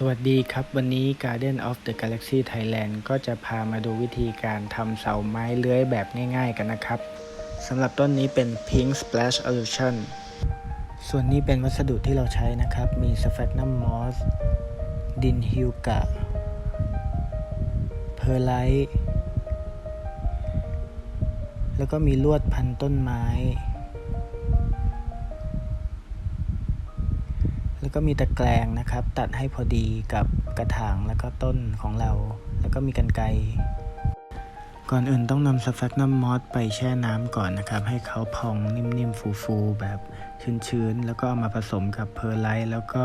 สวัสดีครับ วันนี้ Garden of the Galaxy Thailand ก็จะพามาดูวิธีการทำเสาไม้เลื้อยแบบง่ายๆกันนะครับสำหรับต้นนี้เป็น Pink Splash Illusion ส่วนนี้เป็นวัสดุที่เราใช้นะครับ มี Sphagnum Moss ดินฮิวกะ เพอร์ไลท์แล้วก็มีลวดพันต้นไม้ แล้วก็มีตะแกรงนะครับ ตัดให้พอดีกับกระถางแล้วก็ต้นของเรา แล้วก็มีกันไกก่อนอื่นต้องนำสแฟกนัมมอสไปแช่น้ำก่อนนะครับ ให้เขาพองนิ่มๆ ฟูๆ แบบชื้นๆ แล้วก็เอามาผสมกับเพอร์ไลท์แล้วก็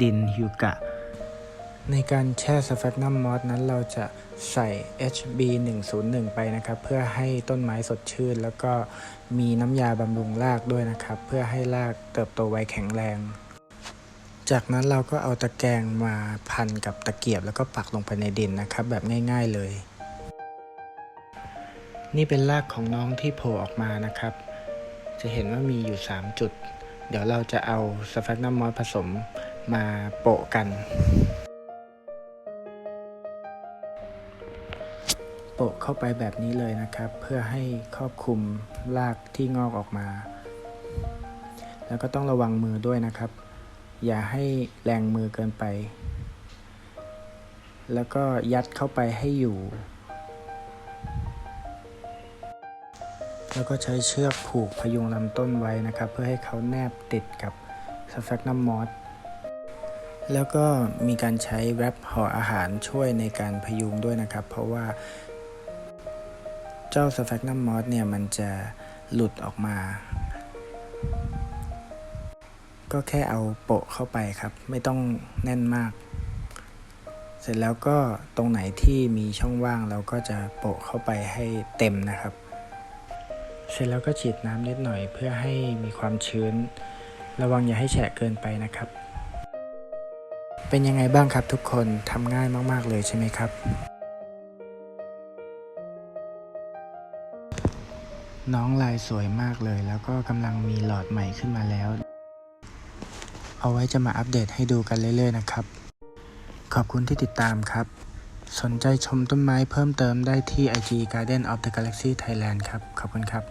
ดินฮิวกะ ในการแช่สแฟกนัมมอสนั้นเราจะใส่ HB 101ไปนะครับ เพื่อให้ต้นไม้สดชื่น แล้วก็มีน้ำยาบำรุงรากด้วยนะครับ เพื่อให้รากเติบโตไวแข็งแรง จากนั้นเราก็เอาตะแกรงมาพันกับตะเกียบแล้วก็ปักลงไปในดินนะครับ แบบง่าย ๆเลย นี่เป็นรากของน้องที่โผล่ออกมานะครับ จะเห็นว่ามีอยู่ 3 จุด เดี๋ยวเราจะเอาสแฟกนัมมอสผสมมาโปะกัน โปะเข้าไปแบบนี้เลยนะครับ เพื่อให้ครอบคลุมรากที่งอกออกมา แล้วก็ต้องระวังมือด้วยนะครับ อย่าให้แรงมือเกินไป แล้วก็ยัดเข้าไปให้อยู่ แล้วก็ใช้เชือกผูกพยุงลำต้นไว้นะครับ เพื่อให้เขาแนบติดกับสแฟกนัมมอสแล้วก็มีการใช้แรปห่ออาหารช่วยในการพยุงด้วยนะครับ เพราะว่า เจ้าสแฟกนัมมอสเนี่ยมันจะหลุดออกมา ก็แค่เอาโปะเข้าไปครับ ไม่ต้องแน่นมาก เสร็จแล้วก็ตรงไหนที่มีช่องว่างเราก็จะโปะเข้าไปให้เต็มนะครับ เสร็จแล้วก็ฉีดน้ำนิดหน่อยเพื่อให้มีความชื้น ระวังอย่าให้แฉะเกินไปนะครับ เป็นยังไงบ้างครับทุกคนทำง่ายมาก ๆ เลยใช่ไหมครับน้องลายสวยมากเลย แล้วก็กำลังมีหลอดใหม่ขึ้นมาแล้ว เอาไว้จะมาอัปเดตให้ดูกันเรื่อยๆนะครับ ขอบคุณที่ติดตามครับ สนใจชมต้นไม้เพิ่มเติมได้ที่ IG Garden of the Galaxy Thailand ครับ ขอบคุณครับ